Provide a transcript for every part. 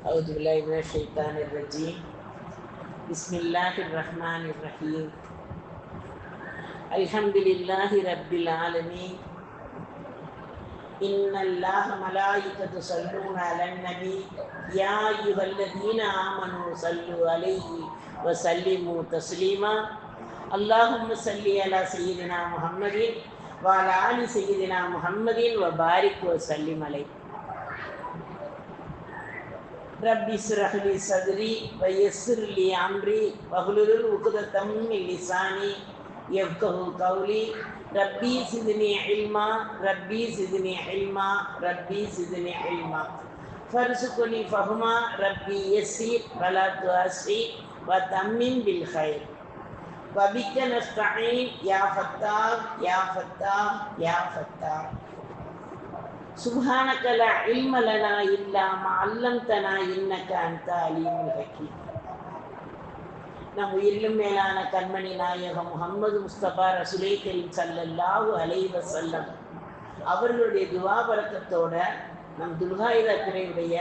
أعوذ بالله من الشيطان الرجيم. بسم الله الرحمن الرحيم. الحمد لله رب العالمين. إن الله ملائكة يصلون على النبي. يا أيها الذين آمنوا صلوا عليه وسلموا تسليما. اللهم صل على سيدنا محمد وعلى آل سيدنا محمد وبارك وسلم عليه. ربي اشرح لي صدري ويسر لي أمري واحلل عقدة من لساني. يفقه قولي. ربي زدني علما. ربي زدني علما. ربي زدني علما. فارزقني فهما. ربي يسير ولا تعسر وتمم بالخير. وبك نستعين. يا فتاح يا فتاح يا فتاح. سبحانك لا علم لنا إلا ما علمتنا إنك أنت عليم الحكيم நம் உயிரிலும் மேலான கண்மணி நாயகம் முகமது முஸ்தபா ரசுலை கரீம் சல்லல்லாஹு அலைஹி வஸல்லம் அவர்களுடைய துவா பறக்கத்தோட நம் துல்காயுதா துறையுடைய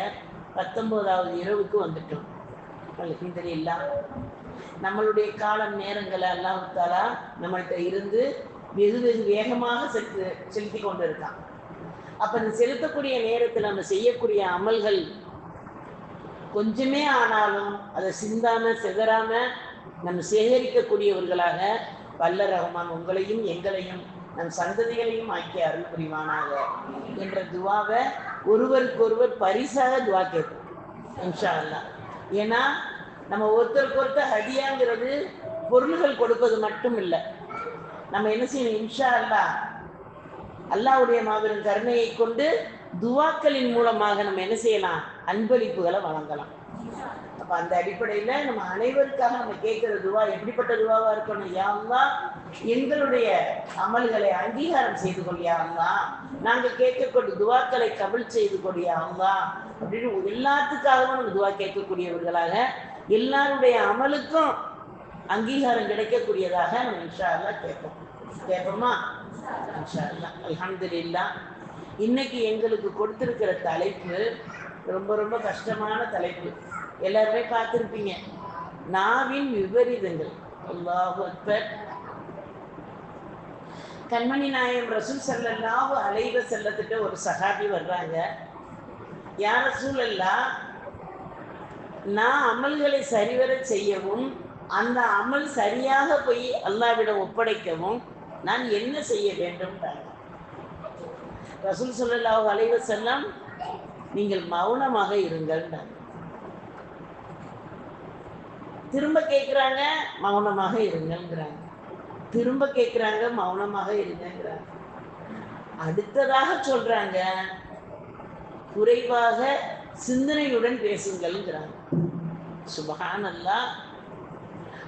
பத்தொன்பதாவது இரவுக்கு வந்துட்டோம் அல்ஹம்துலில்லா நம்மளுடைய காலம் நேரங்களை அல்லாஹு தாலா நம்மள்கிட்ட இருந்து வெகு வெகு வேகமாக செலுத்து செலுத்தி கொண்டு இருக்கான் அப்போ இந்த செலுத்தக்கூடிய நேரத்தில் நம்ம செய்யக்கூடிய அமல்கள் கொஞ்சமே ஆனாலும் அதை சிந்தாம சிதறாம நம்ம சேகரிக்கக்கூடியவர்களாக வல்ல ரஹ்மான் உங்களையும் எங்களையும் நம் சந்ததிகளையும் ஆக்கி அருள் புரிவானாக என்ற துவாவை ஒருவருக்கொருவர் பரிசாக துவா கேட்போம். இன்ஷா அல்லா ஏன்னா நம்ம ஒருத்தருக்கு ஒருத்தர் ஹதியாங்கிறது பொருள்கள் கொடுப்பது மட்டும் இல்லை நம்ம என்ன செய்யணும்? இன்ஷா அல்லா அல்லாவுடைய மாபெரும் கருணையை கொண்டு துவாக்களின் மூலமாக நம்ம என்ன செய்யலாம்? அன்பளிப்புகளை வழங்கலாம். அப்ப அந்த அடிப்படையில நம்ம அனைவருக்காக நம்ம கேட்கிற துவா எப்படிப்பட்ட துவாவா இருக்கணும்? யாருந்தா எங்களுடைய அமல்களை அங்கீகாரம் செய்து கொள்ளியாருந்தா நாங்க கேட்கக்கூடிய துவாக்களை கபில் செய்து கொள்ளியாருந்தா அப்படின்னு எல்லாத்துக்காகவும் நம்ம துவா கேட்கக்கூடியவர்களாக எல்லாருடைய அமலுக்கும் அங்கீகாரம் கிடைக்கக்கூடியதாக நம்ம இன்ஷா எல்லாம் கேட்போம். கேட்போமா? இன்னைக்கு எங்களுக்கு கொடுத்திருக்கிற தலைப்பு ரொம்ப ரொம்ப கஷ்டமான தலைப்பு. எல்லாருமே பார்த்துருப்பீங்க. நாவின் விபரீதங்கள். அல்லாஹு அக்பர். கண்மணி நாயம் ரசூல் சல்லல்லாஹு அலைவ செல்லத்துட்டு ஒரு சகாபி வர்றாங்க. யார் ரசூல் அல்லா நான் அமல்களை சரிவர செய்யவும் அந்த அமல் சரியாக போய் அல்லாவிடம் ஒப்படைக்கவும் நான் என்ன செய்ய வேண்டும் ரசூல் சொல்லல்லாஹு அலைவ செல்லம் நீங்கள் மௌனமாக இருங்கள் திரும்ப கேட்குறாங்க மௌனமாக இருங்கங்கிறாங்க திரும்ப கேட்குறாங்க மௌனமாக இருங்கிறாங்க அடுத்ததாக சொல்றாங்க குறைவாக சிந்தனையுடன் பேசுங்கள்ங்கிறாங்க. சுபகானல்லா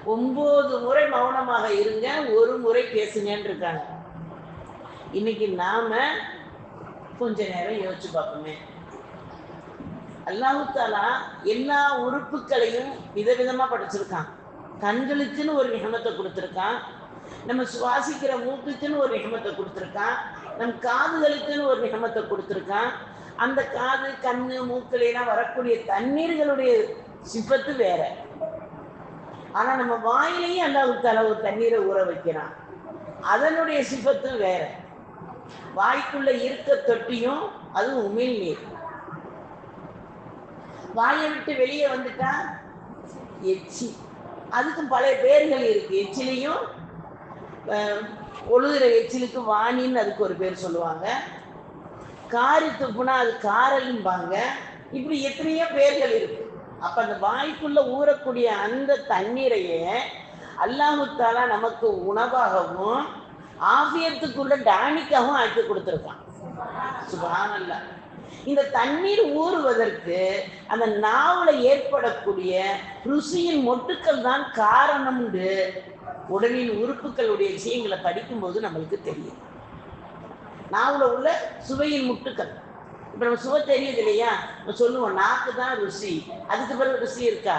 ஒன்பது முறை மௌனமாக இருங்க ஒரு முறை பேசுங்கன்னு இருக்காங்க. இன்னைக்கு நாம கொஞ்ச நேரம் யோசிச்சு பார்ப்போமே. அல்லாஹாலா எல்லா உறுப்புகளையும் விதவிதமா படைச்சிருக்கான். கண்களுக்குன்னு ஒரு நிகமத்தை கொடுத்துருக்கான். நம்ம சுவாசிக்கிற மூக்குக்குன்னு ஒரு நிகமத்தை கொடுத்துருக்கான். நம் காதுகளுக்குன்னு ஒரு நிகமத்தை கொடுத்துருக்கான். அந்த காது கண்ணு மூக்கிலாம் வரக்கூடிய தண்ணீர்களுடைய சிப்பத்து வேற. ஆனா நம்ம வாயிலையும் அல்லாஹு அளவு தண்ணீரை ஊற வைக்கிறான். அதனுடைய சிபத்தும் வேற. வாய்க்குள்ள இருக்க தொட்டியும் அதுவும் உமிழ் நீர். வாயை விட்டு வெளியே வந்துட்டா எச்சி. அதுக்கும் பல பேர்கள் இருக்கு. எச்சிலையும் ஒழுகிற எச்சிலுக்கு வாணின்னு அதுக்கு ஒரு பேர் சொல்லுவாங்க. காரி துப்புனா அது காரலும்பாங்க இப்படி எத்தனையோ பேர்கள் இருக்கு. அப்ப அந்த வாய்க்குள்ள ஊறக்கூடிய அந்த தண்ணீரையே அல்லாஹுத்தாலா நமக்கு உணவாகவும் ஆசியத்துக்குள்ள டானிக்காகவும் ஆக்கி கொடுத்துருக்கான். சுபானல்லா இந்த தண்ணீர் ஊறுவதற்கு அந்த நாவல ஏற்படக்கூடிய ருசியின் மொட்டுக்கள் தான் காரணம்னு உடலின் உறுப்புகளுடைய விஷயங்களை படிக்கும்போது நம்மளுக்கு தெரியும். நாவல உள்ள சுவையின் முட்டுக்கள். இப்ப நம்ம சுவை தெரியுது இல்லையா? நம்ம சொல்லுவோம் நாக்கு தான் ருசி. அதுக்கு பிறகு ருசி இருக்கா?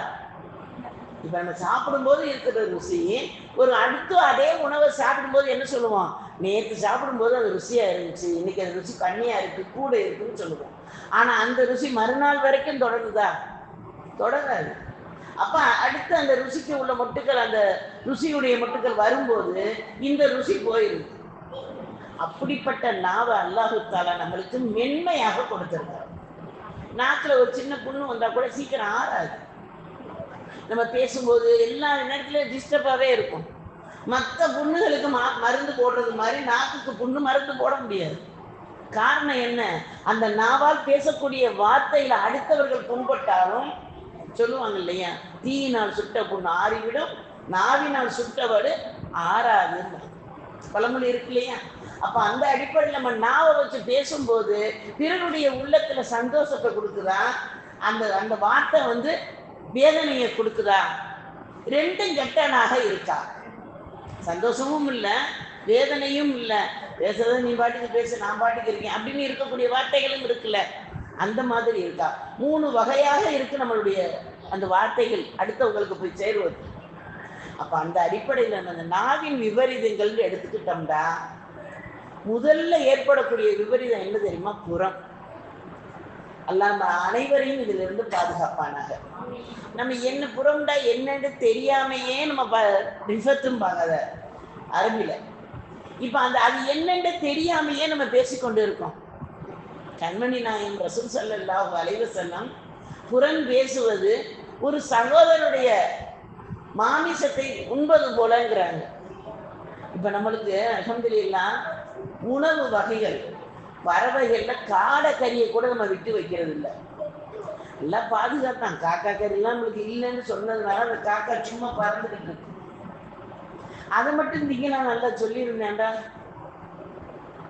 இப்ப நம்ம சாப்பிடும்போது இருக்கிற ருசி ஒரு அடுத்து அதே உணவை சாப்பிடும்போது என்ன சொல்லுவோம்? நேற்று சாப்பிடும்போது அது ருசியா இருந்துச்சு இன்னைக்கு அது ருசி கம்மியாக இருக்கு கூட இருக்குன்னு சொல்லுவோம். ஆனா அந்த ருசி மறுநாள் வரைக்கும் தொடருதா? தொடராது. அப்ப அடுத்து அந்த ருசிக்கு உள்ள மொட்டுக்கள் அந்த ருசியுடைய மொட்டுக்கள் வரும்போது இந்த ருசி போயிருக்கு அப்படிப்பட்ட நாவை அல்லாஹு தாலா நம்மளுக்கு மென்மையாக கொடுத்துருக்காரு. நாக்கில் ஒரு சின்ன புண்ணு வந்தால் கூட சீக்கிரம் ஆறாது. நம்ம பேசும்போது எல்லா நேரத்துலையும் டிஸ்டர்பாகவே இருக்கும். மற்ற புண்ணுகளுக்கு மா மருந்து போடுறது மாதிரி நாக்குக்கு புண்ணு மருந்து போட முடியாது. காரணம் என்ன? அந்த நாவால் பேசக்கூடிய வார்த்தையில் அடுத்தவர்கள் புண்பட்டாலும் சொல்லுவாங்க இல்லையா? தீயினால் சுட்ட புண்ணு ஆறிவிடும் நாவினால் சுட்டவடு ஆறாது பழமொழி இருக்கு இல்லையா? அப்ப அந்த அடிப்படையில் நம்ம நாவை வச்சு பேசும்போது பிறருடைய உள்ளத்துல சந்தோஷத்தை கொடுக்குதா? அந்த அந்த வார்த்தை வந்து வேதனையை கொடுக்குதா? ரெண்டும் கெட்டனாக இருக்கா? சந்தோஷமும் இல்லை வேதனையும் இல்லை. பேசுறது நீ பாட்டுக்கு பேசு நான் பாட்டுக்கு இருக்கேன் அப்படின்னு இருக்கக்கூடிய வார்த்தைகளும் இருக்குல்ல. அந்த மாதிரி இருக்கா? மூணு வகையாக இருக்கு நம்மளுடைய அந்த வார்த்தைகள். அடுத்தவங்களுக்கு போய் சேருவது. அப்போ அந்த அடிப்படையில் நம்ம அந்த நாவின் விபரீதங்கள் எடுத்துக்கிட்டோம்டா. முதல்ல ஏற்படக்கூடிய விபரீதம் என்ன தெரியுமா? புறம். அல்லாம அனைவரையும் இதுல இருந்து பாதுகாப்பானாக. நம்ம என்ன புறம்டா என்னன்னு தெரியாமையே நம்ம ரிஃபத்தும் பார்க்காத அரபில. இப்ப அந்த அது என்னன்னு தெரியாமையே நம்ம பேசிக்கொண்டு இருக்கோம். கண்மணி நாயன் ரசூல் சல்லாஹ் செல்லம் புறம் பேசுவது ஒரு சகோதரனுடைய மாமிசத்தை உண்பது போலங்கிறாங்க. இப்ப நம்மளுக்கு அலமதுல்லாம் உணவு வகைகள் பறவைகள்ல காடை கறியை கூட நம்ம விட்டு வைக்கிறது இல்லை எல்லாம் பாதுகாத்தான் காக்கா கறிலாம் நம்மளுக்கு இல்லைன்னு சொன்னதுனால அந்த காக்கா சும்மா பறந்துக்கிட்டு இருக்கு. அதை மட்டும் நீங்க நான் நல்லா சொல்லியிருந்தேன்டா.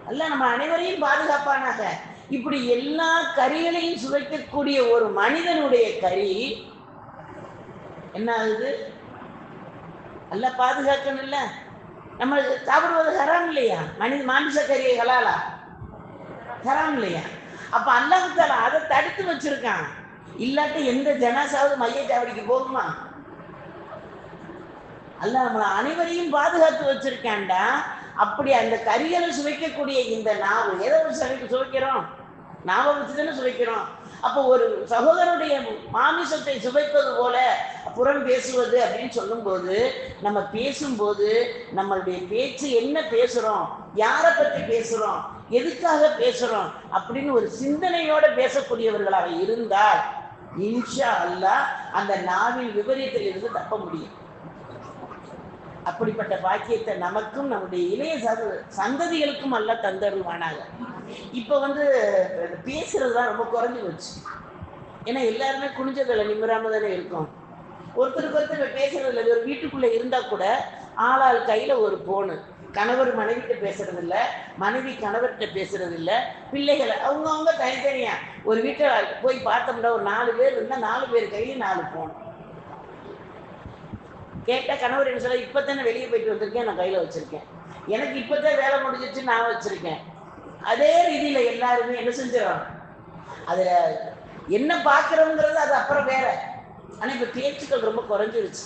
அல்ல நம்ம அனைவரையும் பாதுகாப்பானாக. இப்படி எல்லா கறிகளையும் சுவைக்கக்கூடிய ஒரு மனிதனுடைய கறி என்ன ஆகுது? நல்லா பாதுகாக்கணும் நம்ம சாப்பிடுவது ஹராம் இல்லையா? மனித மாமிச கறியை ஹலாலா ஹராம் இல்லையா? அப்ப அல்லாஹால அதை தடுத்து வச்சிருக்கான். இல்லாட்டி எந்த ஜனாசாவது மைய சாவடிக்கு போகுமா? அல்ல நம்மளை அனைவரையும் பாதுகாத்து வச்சிருக்கேன்டா. அப்படி அந்த கரிகளை சுவைக்கக்கூடிய இந்த நாவு எதை சுவைக்க சமைக்க சுவைக்கிறோம்? நாவை வச்சு தானே சுவைக்கிறோம்? அப்போ ஒரு சகோதரனுடைய மாமிசத்தை சுவைப்பது போல புறம் பேசுவது அப்படின்னு சொல்லும்போது நம்ம பேசும்போது நம்மளுடைய பேச்சு என்ன பேசுகிறோம் யாரை பற்றி பேசுகிறோம் எதுக்காக பேசுகிறோம் அப்படின்னு ஒரு சிந்தனையோட பேசக்கூடியவர்களாக இருந்தால் இன்ஷா அல்லாஹ் அந்த நாவின் விபரீதத்தில் இருந்து தப்ப முடியும். அப்படிப்பட்ட பாக்கியத்தை நமக்கும் நம்முடைய இளைய சத சந்ததிகளுக்கும் அல்ல தந்தருவானாங்க இப்போ வந்து பேசுறது தான் ரொம்ப குறைஞ்சி போச்சு. ஏன்னா எல்லாருமே குனிஞ்சதில் நிம்மராம தானே இருக்கும். ஒருத்தருக்கு ஒருத்தர் பேசுறதில்ல ஒரு வீட்டுக்குள்ளே இருந்தால் கூட ஆளாள் கையில் ஒரு ஃபோனு கணவர் மனைவிட்ட பேசுறது இல்லை மனைவி கணவர்கிட்ட பேசுறது இல்லை பிள்ளைகளை அவங்கவுங்க அவங்க ஒரு வீட்டில் போய் பார்த்தோம்னா ஒரு நாலு பேர் இருந்தால் நாலு பேர் கையில் நாலு ஃபோன் கேட்டால் கணவர் என்ன சொல்ல இப்போ தானே வெளியே போயிட்டு வந்திருக்கேன் நான் கையில் வச்சுருக்கேன். எனக்கு இப்போ தான் வேலை முடிஞ்சிச்சு நான் வச்சுருக்கேன். அதே ரீதியில் எல்லாருமே என்ன செஞ்சிடும் அதில் என்ன பார்க்குறோங்கிறது அது அப்புறம் வேற. ஆனால் இப்போ பேச்சுக்கள் ரொம்ப குறைஞ்சிருச்சு.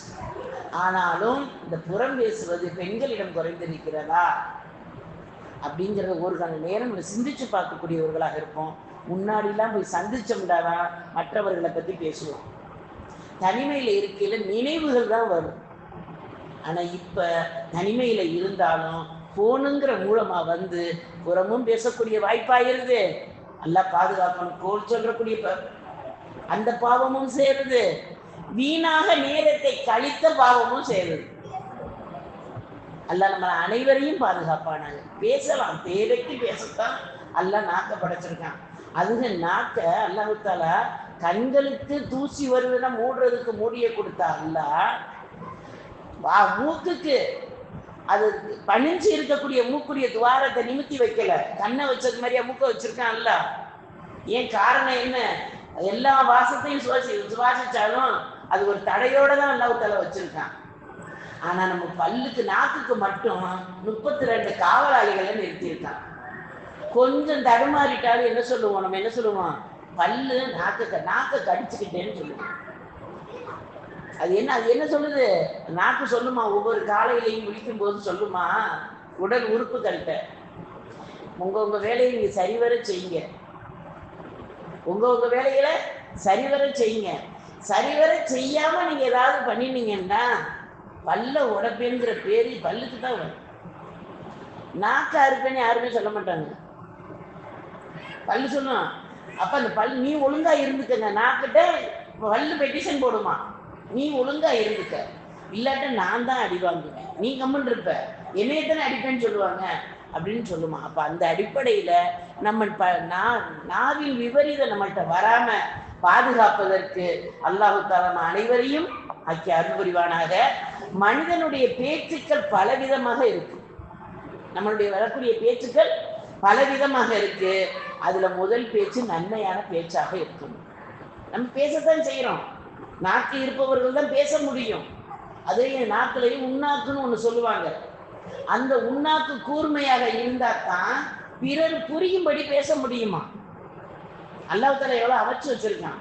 ஆனாலும் இந்த புறம் பேசுவது பெண்களிடம் குறைந்திருக்கிறதா அப்படிங்கிறத ஒரு கண நேரம் நம்ம சிந்திச்சு பார்க்கக்கூடியவர்களாக இருப்போம். முன்னாடிலாம் போய் சந்திச்சோம்டாதான் மற்றவர்களை பற்றி பேசுவோம். தனிமையில் இருக்கையில் நினைவுகள் தான் வரும். ஆனால் இப்போ தனிமையில் இருந்தாலும் ஃபோனுங்கிற மூலமாக வந்து புறமும் பேசக்கூடிய வாய்ப்பாயிருது. நல்லா பாதுகாக்கணும். கோல் சொல்றக்கூடிய அந்த பாவமும் சேருது. வீணாக நேரத்தை கழித்த பாவமும் சேருது. அல்ல நம்ம அனைவரையும் பாதுகாப்பானாங்க. பேசலாம். தேவைக்கு பேசத்தான் அல்ல நாக்க படைச்சிருக்கான். அதுக நாக்க அல்லாஹால கண்களுக்கு தூசி வருதுன்னா மூடுறதுக்கு மூடிய கொடுத்தா அல்லா வா மூக்குக்கு. அது பணிஞ்சு இருக்கக்கூடிய மூக்குடைய துவாரத்தை நிமித்தி வைக்கல. கண்ணை வச்சது மாதிரியா மூக்க வச்சிருக்கான் ஏன் காரணம் என்ன? எல்லா வாசத்தையும் சுவாசி சுவாசிச்சாலும் அது ஒரு தடையோட தான் அல்லாஹ் வச்சிருக்கான். ஆனா நம்ம பல்லுக்கு நாக்குக்கு மட்டும் முப்பத்தி ரெண்டு காவலாளிகளை நிறுத்தியிருக்கான். கொஞ்சம் தடுமாறிட்டாலும் என்ன சொல்லுவோம்? நம்ம என்ன சொல்லுவோம்? பல்லு நாக்க நாக்க கடிச்சுக்கிட்டேன்னு சொல்லுவோம். அது என்ன அது என்ன சொல்லுது? நாக்கு சொல்லுமா ஒவ்வொரு காலையிலையும் முடிக்கும் போது சொல்லுமா? உடல் உறுப்புகள்கிட்ட. உங்க உங்க வேலையை நீங்க சரிவர செய்யுங்க. உங்க உங்க வேலைகளை சரிவர செய்யுங்க. சரிவர செய்யாம நீங்க ஏதாவது பண்ணினீங்கன்னா பல்ல உடப்புங்கிற பேரு பல்லுக்கு தான் வரும். நாக்கா இருப்பேன்னு யாருமே சொல்ல மாட்டாங்க. பல்லு சொல்லும் அப்ப அந்த பல் நீ ஒழுங்கா இருந்துக்கங்க. நாக்கிட்ட பல்லு பெட்டிஷன் போடுமா? நீ ஒழுங்கா இருந்துக்க. இல்லாட்ட நான் தான் அடி வாங்குவேன். நீ கம்முன்னு இருப்ப. என்னையத்தானே அடிப்பேன்னு சொல்லுவாங்க. அப்படின்னு சொல்லுமா. அப்ப அந்த அடிப்படையில நம்ம ப நா- நாவின் விபரீதம் நம்மள்கிட்ட வராம பாதுகாப்பதற்கு அல்லாஹு தாலம் அனைவரையும் ஆக்கி அருள் புரிவானாக மனிதனுடைய பேச்சுக்கள் பலவிதமாக இருக்கு. நம்மளுடைய வரக்கூடிய பேச்சுக்கள் பலவிதமாக இருக்கு. அதுல முதல் பேச்சு நன்மையான பேச்சாக இருக்கும். நம்ம பேசத்தான் செய்யறோம் நாக்கு இருப்பவர்கள் தான் பேச முடியும். அதே நாக்குலையும் உண்ணாக்குன்னு ஒன்று சொல்லுவாங்க. அந்த உண்ணாக்கு கூர்மையாக இருந்தா தான் பிறர் புரியும்படி பேச முடியுமா? அல்லாஹ் எவ்வளோ அமைச்சு வச்சிருக்கான்.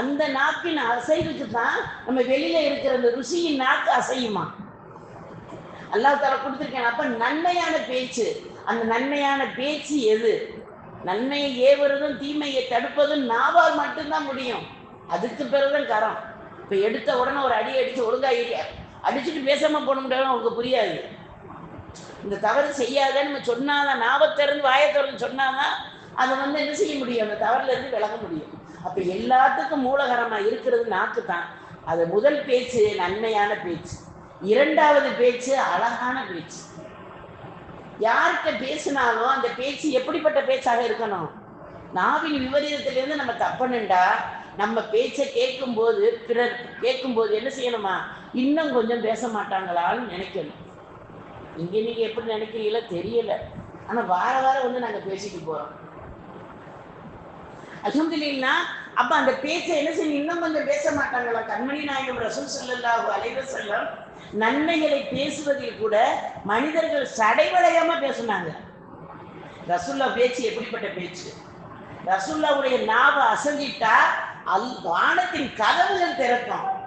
அந்த நாக்கின் அசைவுக்கு தான் நம்ம வெளியில இருக்கிற அந்த ருசியின் நாக்கு அசையுமா? அல்லாஹ் தாலா கொடுத்துருக்கேன். அப்ப நன்மையான பேச்சு அந்த நன்மையான பேச்சு எது? நன்மையை ஏவுறதும் தீமையை தடுப்பதும் நாவால் மட்டும்தான் முடியும். அதுக்கு பிறகுதான் கரம். இப்போ எடுத்த உடனே ஒரு அடி அடித்து ஒழுங்காக அடிச்சுட்டு பேசாமல் போன முடியாது அவங்களுக்கு புரியாது. இந்த தவறு செய்யாதன்னு நம்ம சொன்னாதான் நாவை வாயத்திறந்து சொன்னாதான் அதை வந்து என்ன செய்ய முடியும்? அந்த தவறுல இருந்து விலக முடியும். அப்போ எல்லாத்துக்கும் மூலகரமாக இருக்கிறது நாக்கு தான் அது முதல் பேச்சு நன்மையான பேச்சு. இரண்டாவது பேச்சு அழகான பேச்சு. யார்கிட்ட பேசினாலும் அந்த பேச்சு எப்படிப்பட்ட பேச்சாக இருக்கணும்? நாவின் விபரீதத்திலேருந்து நம்ம தப்பணுண்டா நம்ம பேச்சை கேட்கும்போது பிறர் கேட்கும்போது என்ன செய்யணுமா? இன்னும் கொஞ்சம் பேச மாட்டாங்களான்னு நினைக்கணும். இங்க நீங்க எப்படி நினைக்கிறீங்களோ தெரியல. ஆனா வார வாரம் வந்து நாங்க பேசிட்டு போறோம். அல்ஹம்துலில்லாஹ் அப்ப அந்த பேச்சை என்ன செய்யணும்? இன்னும் கொஞ்சம் பேச மாட்டாங்களா? கண்மணி நாயகம் ரசூல் ஸல்லல்லாஹு அலைவர் செல்லம் நன்மைகளை பேசுவதில் கூட மனிதர்கள் சடைவடையாம பேசுனாங்க. ரசுல்லா பேச்சு எப்படிப்பட்ட பேச்சு? ரசுல்லாவுடைய நாவை அசஞ்சிட்டா அல் வானத்தின் கதவுகள் திறக்கும்.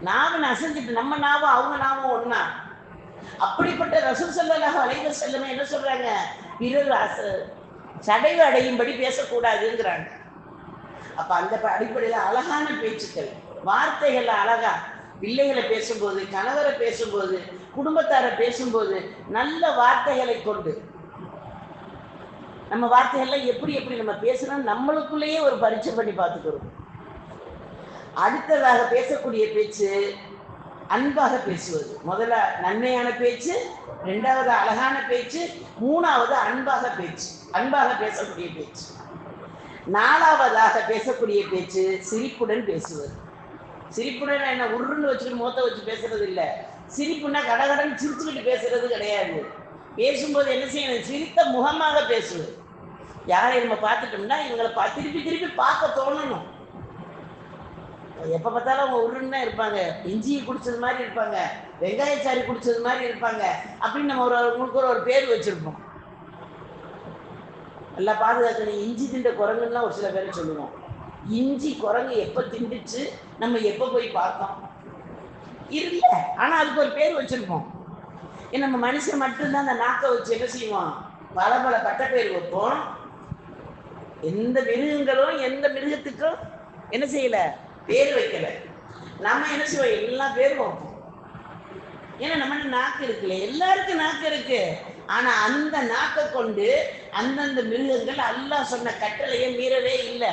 நாவன் அசைஞ்சிட்டு நம்ம நாவும் அவங்க நாவும் ஒன்னா அப்படிப்பட்ட ரசூல் செல்லலாக அலைஹி செல்லுமே என்ன சொல்றாங்க? பிறர் சடைவு அடையும்படி பேசக்கூடாதுங்கிறாங்க. அப்ப அந்த அடிப்படையில் அழகான பேச்சுக்கள் வார்த்தைகள் அழகா பிள்ளைகளை பேசும்போது கணவரை பேசும்போது குடும்பத்தாரை பேசும்போது நல்ல வார்த்தைகளை கொண்டு நம்ம வார்த்தைகள்லாம் எப்படி எப்படி நம்ம பேசுறோம் நம்மளுக்குள்ளேயே ஒரு பரீட்சை பண்ணி பார்த்துக்கிறோம் அடுத்ததாக பேசக்கூடிய பேச்சு அன்பாக பேசுவது. முதல்ல நன்மையான பேச்சு ரெண்டாவது அழகான பேச்சு மூணாவது அன்பாக பேச்சு. அன்பாக பேசக்கூடிய பேச்சு. நாலாவதாக பேசக்கூடிய பேச்சு சிரிப்புடன் பேசுவது. சிரிப்புடன் என்ன உருன்னு வச்சுட்டு மூத்த வச்சு பேசுறது இல்லை. சிரிப்புன்னா கடகடன் சிரிச்சுக்கிட்டு பேசுறது கிடையாது. பேசும்போது என்ன செய்யணும்? சிரித்த முகமாக பேசுவது. யாரை நம்ம பார்த்துட்டோம்னா இவங்களை பா திருப்பி திருப்பி பார்க்க தோணணும். எப்போ பார்த்தாலும் அவங்க உருன்னு தான் இருப்பாங்க. இஞ்சியை குடிச்சது மாதிரி இருப்பாங்க. வெங்காயச்சாரி குடிச்சது மாதிரி இருப்பாங்க. அப்படின்னு நம்ம ஒரு உங்களுக்கு ஒரு ஒரு பேர் வச்சிருப்போம். நல்லா பாதுகாக்கணும். இஞ்சி திண்ட குரங்குன்னா ஒரு சில பேர் சொல்லுவோம். இஞ்சி குரங்கு எப்போ திண்டுச்சு நம்ம எப்போ போய் பார்த்தோம்? இல்ல. ஆனால் அதுக்கு ஒரு பேர் வச்சிருப்போம். ஏன்னா நம்ம மனுஷன் மட்டும்தான் அந்த நாக்கை வச்சு என்ன செய்வோம் பல பல பட்ட பேர் வைப்போம். எந்த மிருகங்களும் எந்த மிருகத்துக்கும் என்ன செய்யல? பேர் வைக்கல. நம்ம என்ன செய்வோம்? எல்லா பேரும் வைப்போம் ஏன்னா நம்ம நாக்கு இருக்குல்ல? எல்லாருக்கும் நாக்கு இருக்கு. ஆனா அந்த நாக்கை கொண்டு அந்தந்த மிருகங்கள் அல்லாஹ் சொன்ன கட்டளையை மீறவே இல்லை.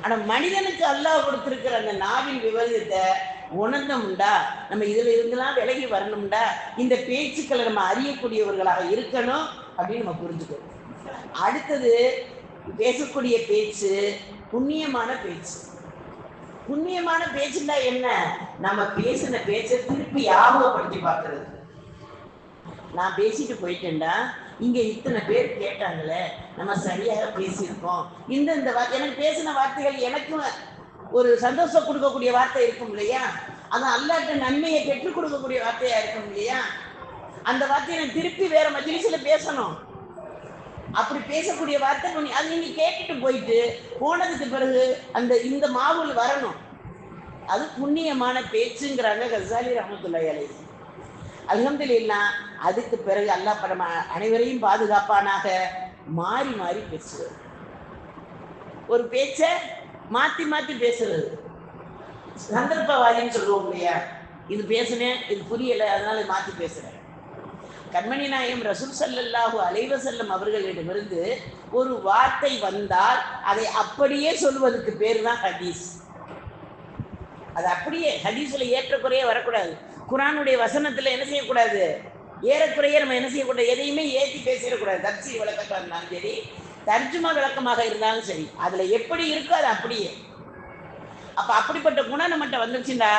ஆனா மனிதனுக்கு அல்லாஹ் கொடுத்திருக்கிற அந்த நாவின் விவரத்தை உணர்ந்தோம்டா? நம்ம இதுல இருந்தெல்லாம் விலகி வரணும்டா? இந்த பேச்சுக்களை நம்ம அறியக்கூடியவர்களாக இருக்கணும் அப்படின்னு நம்ம புரிஞ்சுக்கணும். அடுத்தது பேசக்கூடிய பேச்சு புண்ணியமான பேச்சு. புண்ணியமான பேச்சுன்னா என்ன? நம்ம பேசின பேச்சை திருப்பி ஞாபகப்படுத்தி பார்க்கறது. நான் பேசிட்டு போயிட்டேன்டா. இங்க இத்தனை பேர் கேட்டாங்களே நம்ம சரியாக பேசியிருக்கோம். இந்த இந்த எனக்கு பேசின வார்த்தைகள் எனக்கும் ஒரு சந்தோஷம் கொடுக்கக்கூடிய வார்த்தை இருக்கும் இல்லையா? அது அல்லாட்ட நன்மையை பெற்றுக் கொடுக்கக்கூடிய வார்த்தையா இருக்கும் இல்லையா? அந்த வார்த்தையை நான் திருப்பி வேற மஜிலிசில பேசணும். அப்படி பேசக்கூடிய வார்த்தை பண்ணி அது நீங்க கேட்டுட்டு போயிட்டு போனதுக்கு பிறகு அந்த இந்த மாவுல் வரணும். அது புண்ணியமான பேச்சுங்கிறாங்க கசாலி ரஹமத்துல்லாஹி அலைஹி. அல்ஹம்துலில்லாஹ் அதுக்கு பிறகு அல்லாஹ் படம் அனைவரையும் பாதுகாப்பானாக மாறி மாறி பேசுவது ஒரு பேச்சை மாற்றி மாற்றி பேசுறது. சந்தர்ப்பவாதின்னு சொல்லுவோம் இல்லையா? இது பேசுனேன் இது புரியலை அதனால மாற்றி பேசுகிறேன் கண்மணி நாயம் ரசூல் சல்லல்லாஹு அலைவசல்லம் அவர்களிடமிருந்து ஒரு வார்த்தை வந்தால் அதை அப்படியே சொல்வதற்கு பேர் தான் ஹதீஸ். அது அப்படியே ஹதீஸில் ஏற்றக்குறையே வரக்கூடாது. குரானுடைய வசனத்தில் என்ன செய்யக்கூடாது? ஏறக்குறையே நம்ம என்ன செய்யக்கூடாது? எதையுமே ஏற்றி பேசிடக்கூடாது. தர்சி விளக்கமாக இருந்தாலும் சரி தர்ஜுமா விளக்கமாக இருந்தாலும் சரி அதில் எப்படி இருக்கோ அது அப்படியே. அப்போ அப்படிப்பட்ட குணம் நம்மகிட்ட வந்துருச்சுன்னா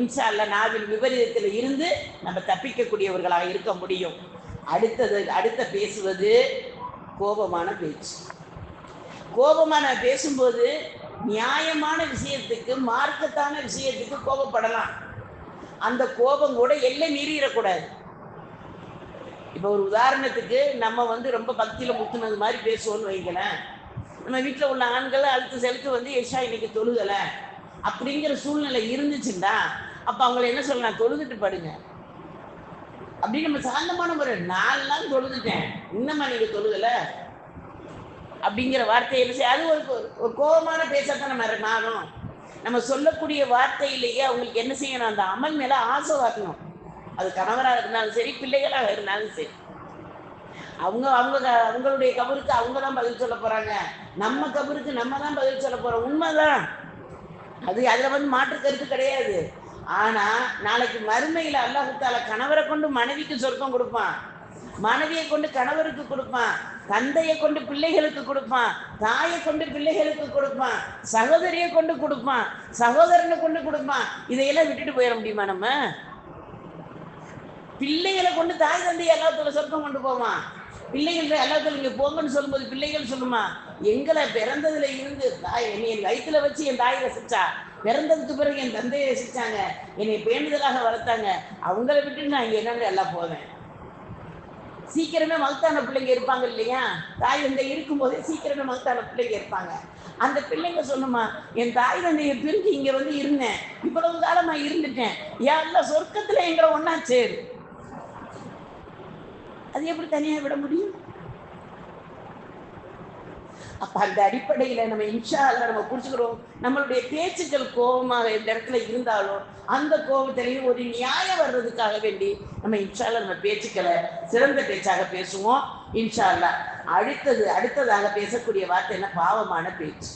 இன்சா அல்ல நாவில் விபரீதத்தில் இருந்து நம்ம தப்பிக்கக்கூடியவர்களாக இருக்க முடியும். அடுத்தது அடுத்த பேசுவது கோபமான பேச்சு. கோபமான பேசும்போது நியாயமான விஷயத்துக்கு மார்க்கத்தான விஷயத்துக்கு கோபப்படலாம். அந்த கோபம் கூட எல்லை மீறிடக்கூடாது. இப்போ ஒரு உதாரணத்துக்கு நம்ம வந்து ரொம்ப பக்தியில் முத்துனது மாதிரி பேசுவோம்னு வைங்களேன். நம்ம வீட்டில் உள்ள ஆண்கள் அழுத்து செலுத்து வந்து எஷா இன்னைக்கு தொழுகலை. அப்படிங்கிற சூழ்நிலை இருந்துச்சுன்னா அப்போ அவங்கள என்ன சொல்லலாம்? தொழுதுட்டு படுங்க. அப்படி நம்ம சாந்தமான ஒரு நாலு நாள் தொழுதுட்டேன். இன்னமா நீங்க தொழுகலை? அப்படிங்கிற வார்த்தையை என்ன செய்ய அது ஒரு ஒரு கோபமான பேசத்தான் நம்ம மாறும் நம்ம சொல்லக்கூடிய வார்த்தையிலேயே அவங்களுக்கு என்ன செய்யணும்? அந்த அமல் மேல ஆசை வரணும் அது கணவராக இருந்தாலும் சரி பிள்ளைகளாக இருந்தாலும் சரி. அவங்க அவங்க அவங்களுடைய கபருக்கு அவங்க தான் பதில் சொல்ல போறாங்க. நம்ம கபருக்கு நம்ம தான் பதில் சொல்ல போறோம். உண்மைதான். அது அதுல வந்து மாற்று கருத்து கிடையாது. ஆனா நாளைக்கு மறுமையில அல்லாஹால கணவரை கொண்டு மனைவிக்கு சொர்க்கம் கொடுப்பான். மனைவியை கொண்டு கணவருக்கு கொடுப்பான். தந்தையை கொண்டு பிள்ளைகளுக்கு கொடுப்பான். தாயை கொண்டு பிள்ளைகளுக்கு கொடுப்பான். சகோதரியை கொண்டு கொடுப்பான். சகோதரனை கொண்டு கொடுப்பான். இதையெல்லாம் விட்டுட்டு போயிட முடியுமா நம்ம? பிள்ளைகளை கொண்டு தாய் தந்தையை எல்லாத்துல சொர்க்கம் கொண்டு போவான். பிள்ளைகள் எல்லாத்துல நீங்க போங்கன்னு சொல்லும்போது பிள்ளைகள் சொல்லுமா எங்களை பிறந்ததுல இருந்து தாய் என்னை என் வயிற்றுல வச்சு என் தாயை ரசிச்சா பிறந்ததுக்கு பிறகு என் தந்தையை ரசிச்சாங்க என்னை பேண்டுதலாக வளர்த்தாங்க அவங்கள விட்டு நான் இங்க என்னங்க எல்லாம் போவேன்? சீக்கிரமே மகத்தான பிள்ளைங்க இருப்பாங்க இல்லையா? தாய் தந்தை இருக்கும்போதே சீக்கிரமே மகத்தான பிள்ளைங்க இருப்பாங்க. அந்த பிள்ளைங்க சொல்லுமா என் தாய் தந்தையை பிரிஞ்சு இங்க வந்து இருந்தேன். இவ்வளவு காலமா இருந்துட்டேன். எல்லாம் சொர்க்கத்துல எங்களை ஒன்னா சேரு. அது எப்படி தனியா விட முடியும்? அப்ப அந்த அடிப்படையில நம்ம இன்ஷா நம்ம புரிச்சுக்கிறோம் நம்மளுடைய பேச்சுக்கள் கோபமாக இந்த இடத்துல இருந்தாலும் அந்த கோபத்திலையும் ஒரு நியாயம் வர்றதுக்காக வேண்டி நம்ம இன்ஷால நம்ம பேச்சுக்களை சிறந்த பேச்சாக பேசுவோம். இன்ஷா அடுத்தது அடுத்ததாக பேசக்கூடிய வார்த்தை என்ன? பாவமான பேச்சு.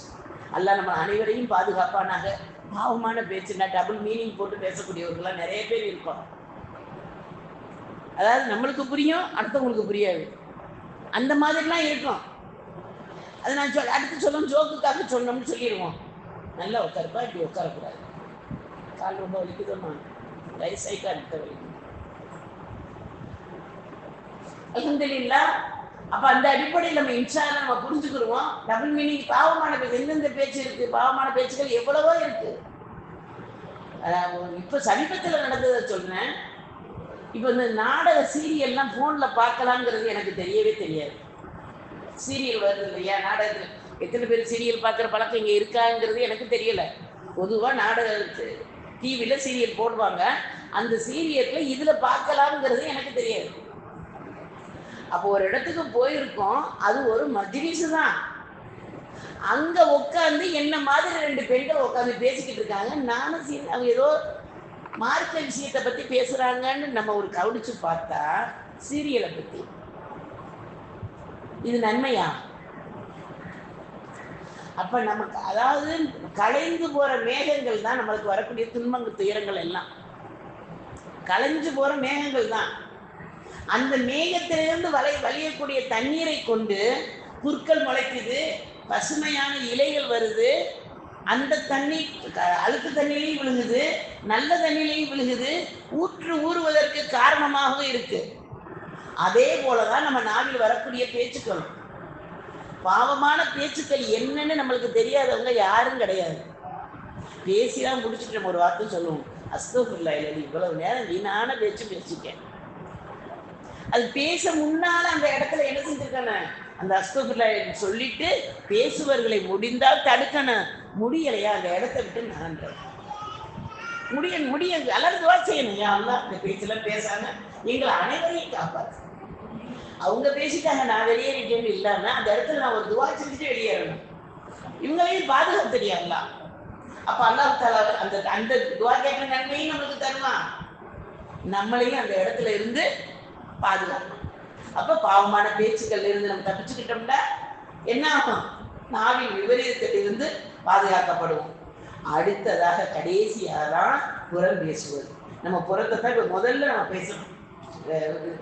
அல்ல நம்ம அனைவரையும் பாதுகாப்பானாக. பாவமான பேச்சுன்னா டபுள் மீனிங் போட்டு பேசக்கூடியவர்கள்லாம் நிறைய பேர் இருக்கோம். அதாவது நம்மளுக்கு புரியும் அடுத்தவங்களுக்கு புரியாது. அந்த மாதிரிலாம் இருக்கும். அது நான் சொல் அடுத்து சொல்லணும் ஜோக்குக்காக சொன்னோம்னு சொல்லிடுவோம். நல்லா உட்காருப்பா இப்படி உட்காரக்கூடாது. கால் ரொம்ப வலிக்குதோம்மா. வயசாயிக்கா அடுத்த வலிக்கும் அல்ஹம்துலில்லா. அப்போ அந்த அடிப்படையில் நம்ம இன்ஷா நம்ம புரிஞ்சுக்கிடுவோம். டபுள் மீனிங் பாவமான பேச்சு எந்தெந்த பேச்சு இருக்குது பாவமான பேச்சுகள் எவ்வளவோ இருக்குது இப்போ சமீபத்தில் நடந்ததை சொன்னேன் இப்போ இந்த நாடக சீரியல்லாம் ஃபோனில் பார்க்கலாங்கிறது எனக்கு தெரியவே தெரியாது. சீரியல் வருது இல்லையா? நாடகத்தில் எத்தனை பேர் சீரியல் பார்க்குற பழக்கம் இங்கே இருக்காங்கிறது எனக்கு தெரியலை. பொதுவாக நாடக டிவியில் சீரியல் போடுவாங்க. அந்த சீரியலில் இதில் பார்க்கலாம்ங்கிறது எனக்கு தெரியாது. அப்போ ஒரு இடத்துக்கு போயிருக்கோம். அது ஒரு மஜ்லிஸு தான். அங்கே உட்காந்து என்ன மாதிரி ரெண்டு பெண்கள் உட்காந்து பேசிக்கிட்டு இருக்காங்க. நானும் சீ அவங்க ஏதோ மார்க்க விஷயத்தை பத்தி பேசுறாங்கன்னு நம்ம ஒரு கவனிச்சு பார்த்தா சீரியலை பத்தி. இது நன்மையா? அப்ப நமக்கு அதாவது கலைந்து போற மேகங்கள் தான் நம்மளுக்கு வரக்கூடிய துன்பங்கள் துயரங்கள் எல்லாம். கலைஞ்சு போற மேகங்கள் தான். அந்த மேகத்திலிருந்து வலை வலியக்கூடிய தண்ணீரை கொண்டு புற்கள் முளைக்குது பசுமையான இலைகள் வருது அந்த தண்ணி க- அழுக்கு தண்ணிலையும் விழுகுது நல்ல தண்ணிலையும் விழுகுது ஊற்று ஊறுவதற்கு காரணமாகவும் இருக்கு. அதே போலதான் நம்ம நாவில் வரக்கூடிய பேச்சுக்கள் பாவமான பேச்சுக்கள் என்னன்னு நம்மளுக்கு தெரியாதவங்க யாரும் கிடையாது. பேசிலாம் முடிச்சுட்டு நம்ம ஒரு வார்த்தை சொல்லுவோம். அஸ்தோஃபுல்லா இல்லை இவ்வளவு நேரம் வீணான பேச்சு பேசிட்டேன் அது பேச முன்னால அந்த இடத்துல என்ன செஞ்சிருக்கானே அந்த அஸ்தோஃபுல்லா சொல்லிட்டு பேசுவர்களை முடிந்தால் தடுக்கணும். முடியலையா? அந்த இடத்த விட்டு நகன்றேன் முடிய முடிய அலர்ந்துவா செய்யணும். யா இந்த பேச்செல்லாம் பேசாம எங்களை அனைவரையும் காப்பாற்று அவங்க பேசிட்டாங்க நான் வெளியேறிட்டேன்னு இல்லாம அந்த இடத்துல நான் ஒரு துவா செஞ்சுட்டு வெளியேறணும். இவங்களையும் பாதுகாக்க தெரியாங்களா அப்ப அல்லா தலா அந்த அந்த துவா கேட்ட நன்மையும் நம்மளுக்கு தருவான் நம்மளையும் அந்த இடத்துல இருந்து பாதுகாக்கணும். அப்ப பாவமான பேச்சுக்கள்ல இருந்து நம்ம தப்பிச்சுக்கிட்டோம்னா என்ன ஆகும்? நாவின் விபரீதத்தில் இருந்து பாதுகாக்கப்படுவோம் அடுத்ததாக கடைசியாக தான் புறம் பேசுவது. நம்ம புறத்தை தான் இப்போ முதல்ல நம்ம பேசணும்.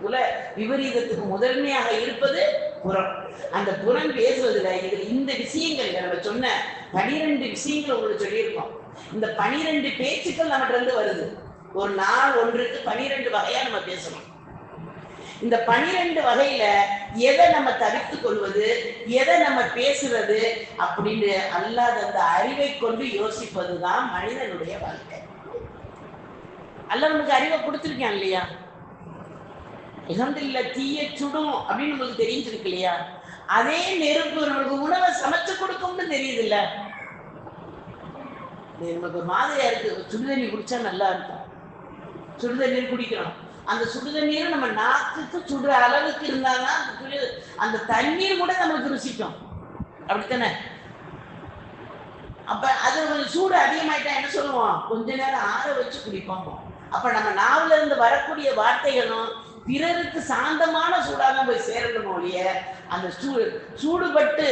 குல விபரீதத்துக்கு முதன்மையாக இருப்பது புறம். அந்த புறம் பேசுவதில் இதில் இந்த விஷயங்கள் நம்ம சொன்ன பனிரெண்டு விஷயங்கள் உங்களுக்கு சொல்லியிருக்கோம். இந்த பனிரெண்டு பேச்சுக்கள் நம்மகிட்ட இருந்து வருது. ஒரு நாள் ஒன்றுக்கு பனிரெண்டு வகையாக நம்ம பேசணும். இந்த பனிரெண்டு வகையில எதை நம்ம தவிர்த்து கொள்வது எதை நம்ம பேசுறது அப்படின்னு அல்லாத அந்த அறிவை கொண்டு யோசிப்பதுதான் மனிதனுடைய வாழ்க்கை. அல்ல நமக்கு அறிவை கொடுத்துருக்கான் இல்லையா? இகந்தில்ல தீய சுடும் அப்படின்னு உங்களுக்கு தெரிஞ்சிருக்கு இல்லையா? அதே நெருப்பு நமக்கு உணவை சமைச்சு கொடுக்கும்னு தெரியுது இல்ல நமக்கு மாதிரியா இருக்கு. சுடுதண்ணி குடிச்சா நல்லா இருக்கும். சுடுதண்ணீர் குடிக்கணும் அந்த சுடுதண்ணீரும் நம்ம நாக்குக்கு சுடுற அளவுக்கு இருந்தாங்கன்னா அந்த குளிர் அந்த தண்ணீர் கூட நம்மளுக்கு ருசிக்கும். அப்படித்தானே? அப்ப அது கொஞ்சம் சூடு அதிகமாயிட்டா என்ன சொல்லுவோம்? கொஞ்ச நேரம் ஆற வச்சு குடிப்போம். அப்ப நம்ம நாவுல இருந்து வரக்கூடிய வார்த்தைகளும் பிறருக்கு சாந்தமான சூடாக போய் சேரணும் ஒழிய அந்த சூடு சூடுபட்டு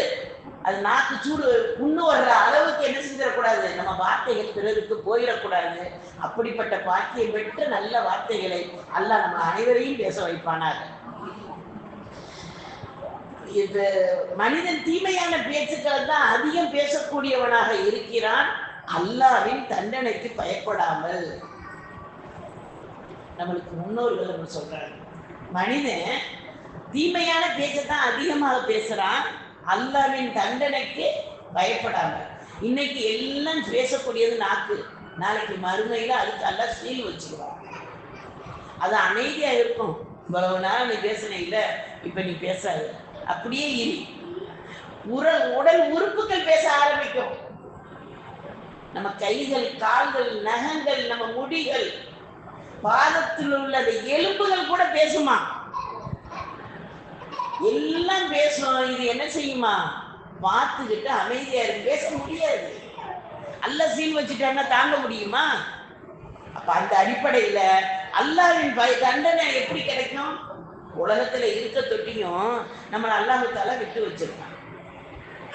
அது நாக்கு சூடு புண்ணு வர்ற அளவுக்கு என்ன செஞ்சிடக்கூடாது நம்ம வார்த்தைகள் பிறருக்கு போயிடக்கூடாது. அப்படிப்பட்ட பாக்கியம் பெற்ற நல்ல வார்த்தைகளை அல்லாஹ் நம்ம அனைவரையும் பேச வைப்பானாக. இது மனிதன் தீமையான பேச்சுக்கள் தான் அதிகம் பேசக்கூடியவனாக இருக்கிறான். அல்லாவின் தண்டனைக்கு பயப்படாமல். நம்மளுக்கு முன்னோர்கள் சொல்றாங்க மனிதன் தீமையான பேச்சை தான் அதிகமாக பேசுறான் அல்லாவின் தண்டனைக்கு பயப்படாம. இன்னைக்கு எல்லாம் பேசக்கூடியது நாக்கு. நாளைக்கு மறுமையில அதுக்கு எல்லாம் சீல் வச்சுக்குவான் அது அமைதியா இருக்கும். இவ்வளவு நேரம் நீ பேசுன இல்ல இப்ப நீ பேசாது. அப்படியே இரு. உடல் உடல் உறுப்புகள் பேச ஆரம்பிக்கும். நம்ம கைகள் கால்கள் நகங்கள் நம்ம முடிகள் பாதத்தில் உள்ள எலும்புகள் கூட பேசுமா? எல்லாம் பேசும். இது என்ன செய்யுமா? பார்த்துக்கிட்டு அமைதியா இருக்கு பேச முடியாது. அல்ல சீல் வச்சுட்டான்னா தாங்க முடியுமா? அப்ப அந்த அடிப்படையில அல்லாவின் பய தண்டனை எப்படி கிடைக்கும்? உலகத்துல இருக்க தொட்டியும் நம்மளை அல்லாஹத்தால விட்டு வச்சிருக்கான்.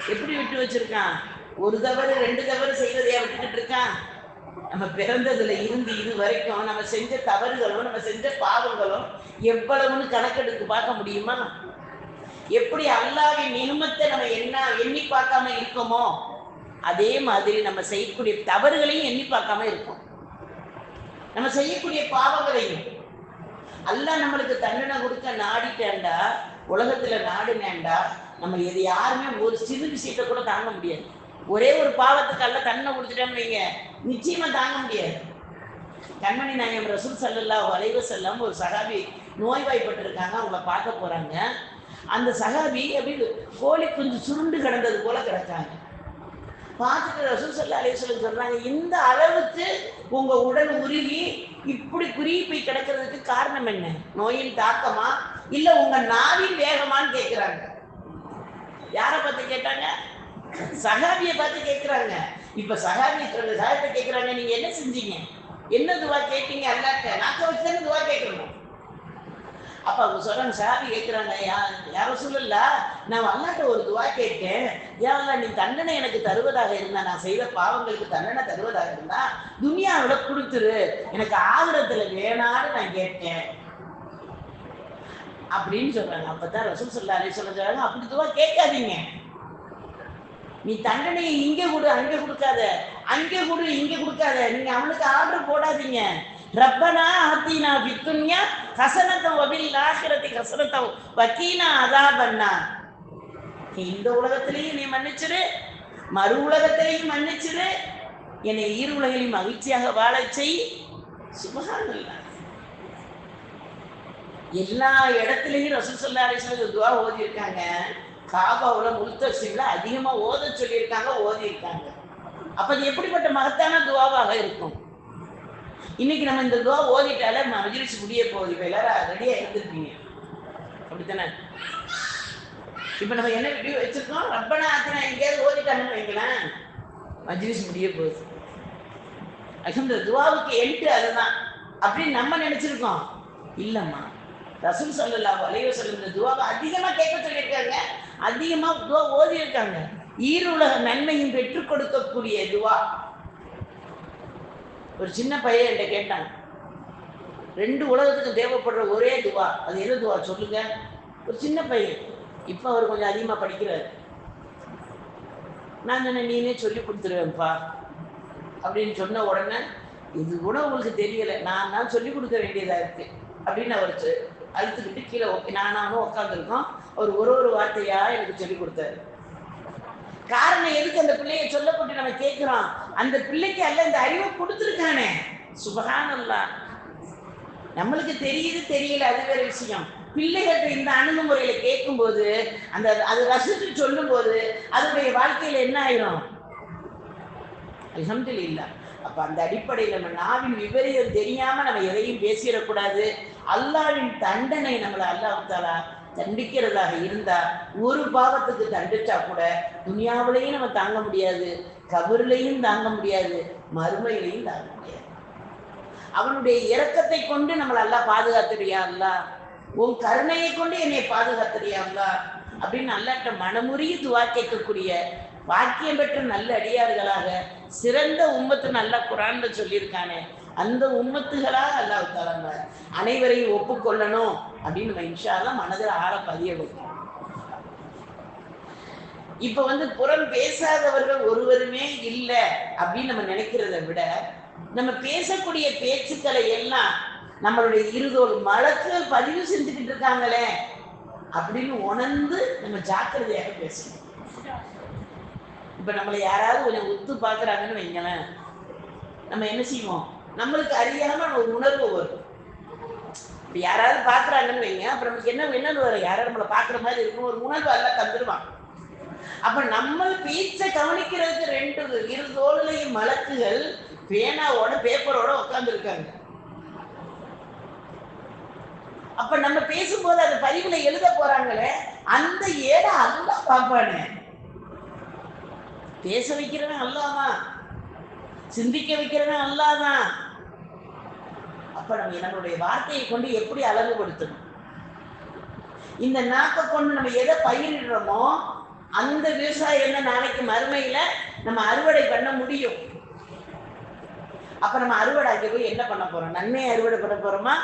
எப்படி விட்டு வச்சிருக்கான்? ஒரு தவறு ரெண்டு தவறு செய்வதையா விட்டுக்கிட்டு இருக்கான்? நம்ம பிறந்ததுல இருந்து இது வரைக்கும் நம்ம செஞ்ச தவறுகளும் நம்ம செஞ்ச பாவங்களும் எவ்வளவுன்னு கணக்கெடுத்து பார்க்க முடியுமா? எப்படி அல்லாவின் நினுமத்தை நம்ம என்ன எண்ணி பார்க்காம இருக்கோமோ அதே மாதிரி நம்ம செய்யக்கூடிய தவறுகளையும் எண்ணி பார்க்காம இருக்கோம். நம்ம செய்யக்கூடிய பாவங்களையும். அல்லா நம்மளுக்கு தண்டனை கொடுக்க நாடிட்டேன்டா உலகத்துல நாடுனேன்டா நம்ம எது யாருமே ஒரு சிறு விஷயத்த கூட தாங்க முடியாது. ஒரே ஒரு பாவத்துக்கு அல்ல தண்டனை கொடுத்துட்டேன்னு வைங்க. நிச்சயமா தாங்க முடியாது. கண்மணி நாயம் ரசூல் சல்லல்லா வளைவு செல்லம் ஒரு சகாபி நோய்வாய்ப்பட்டிருக்காங்க அவங்கள பார்க்க போறாங்க. அந்த சகாபி அப்படி கோழி குஞ்சு சுருண்டு கிடந்தது போல கிடக்காங்க. பார்த்துட்டு ரசூல் சல்லா அலிஸ்வலம் சொல்றாங்க இந்த அளவுக்கு உங்க உடல் உருகி இப்படி குறுகி போய் கிடக்கிறதுக்கு காரணம் என்ன? நோயின் தாக்கமா? இல்ல உங்க நாவின் வேகமான்னு கேட்கிறாங்க யாரை பார்த்து கேட்டாங்க? சகாபியை பார்த்து கேட்குறாங்க இப்ப சகாபி சொல்ற சகாபியை கேட்குறாங்க நீங்க என்ன செஞ்சீங்க? என்ன துவா கேட்டீங்க? அல்லாட்ட. நாக்க வச்சு தானே துவா கேட்கணும்? அப்ப அவங்க சொல்றாங்க சகாபி கேட்கிறாங்க யாரும் சொல்லல நான் அல்லாட்ட ஒரு துவா கேட்டேன். ஏன் நீ தண்டனை எனக்கு தருவதாக இருந்தா நான் செய்த பாவங்களுக்கு தண்டனை தருவதாக இருந்தா துனியாவில கொடுத்துரு. எனக்கு ஆகிரத்துல வேணான்னு நான் கேட்டேன். அப்படின்னு சொல்றாங்க. அப்பதான் ரசூல் சொல்லா அலி சொல்றாங்க அப்படி துவா கேட்காதீங்க. நீ தண்டனையை இங்கே கொடு அங்கே கொடுக்காத. அங்கே கொடு இங்கே கொடுக்காத. நீங்க அவனுக்கு ஆர்டர் போடாதீங்க. ரப்பனா ஆத்தினா வித்துன்யா கசனத்தம் வபில் ஆசிரத்தி கசனத்தம் வக்கீனா அதா பண்ணா இந்த உலகத்திலையும் நீ மன்னிச்சிரு மறு உலகத்திலையும் மன்னிச்சிரு என்னை ஈர் உலகிலும் மகிழ்ச்சியாக வாழச் செய். சுபகானல்லா. எல்லா இடத்துலையும் ரசூல் சல்லா அலிஸ்லாம் துவா ஓதி இருக்காங்க காபாவில் முல்தசிம்ல அதிகமாக ஓத சொல்லியிருக்காங்க ஓதி இருக்காங்க அது எப்படிப்பட்ட மகத்தான துவாவாக இருக்கும்? இன்னைக்கு நம்ம இந்த துவா ஓதிட்டாலே மஜிலிஸ் முடிய போகுது. இப்போ எல்லாரும் ரெடியாக இருந்திருப்பீங்க. அப்படித்தானே? இப்போ நம்ம என்ன வீடியோ வச்சிருக்கோம்? ரப்பனா ஆத்தினா எங்கேயாவது ஓதிட்டாங்கன்னு வைங்களேன். மஜ்லிஸ் முடிய போகுது. இந்த துவாவுக்கு எட்டு அதுதான். அப்படின்னு நம்ம நினச்சிருக்கோம். இல்லைம்மா. ரசூல் சல்லாஹ் அலைஹி வஸல்லம் இந்த துவாவை அதிகமா கேட்க சொல்லியிருக்காங்க. அதிகமா துவா ஓதி இருக்காங்க ஈருலக நன்மையும் பெற்றுக் கொடுக்கக்கூடிய துவா. ஒரு சின்ன பையன் என்கிட்ட கேட்டான். ரெண்டு உலகத்துக்கு தேவைப்படுற ஒரே துவா. அது என்ன துவா சொல்லுங்க? ஒரு சின்ன பையன். இப்போ அவர் கொஞ்சம் அதிகமாக படிக்கிறார். நான் சொன்னேன் நீனே சொல்லி கொடுத்துருவேன்ப்பா. அப்படின்னு சொன்ன உடனே இது கூட உங்களுக்கு தெரியலை. நான் தான் சொல்லி கொடுக்க வேண்டியதாக இருக்குது அப்படின்னு அவர் அழுத்துக்கிட்டு கீழே ஓகே நானும் உட்காந்துருக்கோம் அவர் ஒரு ஒரு வார்த்தையா எனக்கு சொல்லி கொடுத்தாரு. காரணம் எதுக்கு அந்த பிள்ளைய சொல்லப்பட்டு நம்ம கேட்கிறோம்? அந்த பிள்ளைக்கு அல்ல இந்த அறிவை கொடுத்துருக்கானே. சுபகானல்லா. நம்மளுக்கு தெரியுது தெரியல அது வேற விஷயம். பிள்ளைகள்கிட்ட இந்த அணுகுமுறையில கேட்கும்போது அந்த அது ரசித்து சொல்லும்போது அதனுடைய வாழ்க்கையில என்ன ஆயிரும்? அல்ஹம்துலில்லாஹ். அப்போ அந்த அடிப்படையில் நம்ம நாவின் விபரீதம் தெரியாமல் நம்ம எதையும் பேசிடக்கூடாது. அல்லாவின் தண்டனை நம்மளை அல்லாஹ் தண்டிக்கிறதாக இருந்தா ஒரு பாவத்துக்கு தண்டிச்சா கூட துனியாவிலையும் நம்ம தாங்க முடியாது கபர்லையும் தாங்க முடியாது மறுமையிலையும் தாங்க முடியாது. அவனுடைய இரக்கத்தை கொண்டு நம்மளை அல்லாஹ் பாதுகாத்துறியா உன் கருணையை கொண்டு என்னை பாதுகாத்துறியா அப்படின்னு அல்லாட்ட மனமுறிய துவா கேட்கக்கூடிய வாக்கியம் பெற்ற நல்ல அடியார்களாக சிறந்த உம்மத்து நல்ல குரான்னு சொல்லியிருக்கானே. அந்த உம்மத்துகளாக அல்லாஹ் தலங்க அனைவரையும் ஒப்புக்கொள்ளணும் அப்படின்னு நம்ம இன்ஷா மனதில் ஆழ பதிய வைக்கும் இப்ப வந்து புறம் பேசாதவர்கள் ஒருவருமே இல்லை அப்படின்னு நம்ம நினைக்கிறத விட நம்ம பேசக்கூடிய பேச்சுக்களை எல்லாம் நம்மளுடைய இருதோடு மலக்குகள் பதிவு செஞ்சுக்கிட்டு இருக்காங்களே அப்படின்னு உணர்ந்து நம்ம ஜாக்கிரதையாக பேசணும். இப்ப நம்மளை யாராவது கொஞ்சம் ஒத்து பாக்குறாங்கன்னு வைங்களேன். நம்ம என்ன செய்வோம்? நம்மளுக்கு அறியாம ஒரு உணர்வு வரும். இப்ப யாராவது பாக்குறாங்கன்னு வைங்க. அப்புறம் நமக்கு என்ன என்னன்னு வரும். யாராவது நம்மளை பாக்குற மாதிரி இருக்கும் ஒரு உணர்வு எல்லாம் தந்துடுவான் அப்ப நம்ம பேச்ச கவனிக்கிறதுக்கு ரெண்டு இரு தோல்லையும் மலக்குகள் பேனாவோட பேப்பரோட உட்கார்ந்து இருக்காங்க அப்ப நம்ம பேசும்போது அது பதிவுல எழுத போறாங்களே அந்த ஏடை அல்ல பார்ப்பானே. பேச வைக்கிறவன் அல்லாதான் சிந்திக்க வைக்கிறவன் அல்லாதான் அப்ப நம்ம நம்மளுடைய வார்த்தையை கொண்டு எப்படி அழகுபடுத்தணும்? இந்த நாக்கை கொண்டு நம்ம எதை பயிரிடுறோமோ அந்த விவசாயம் என்ன நாளைக்கு மறுமையில நம்ம அறுவடை பண்ண முடியும். அப்ப நம்ம அறுவடை அங்கே போய் என்ன பண்ண போறோம்? நன்மையை அறுவடை பண்ண போறோமா?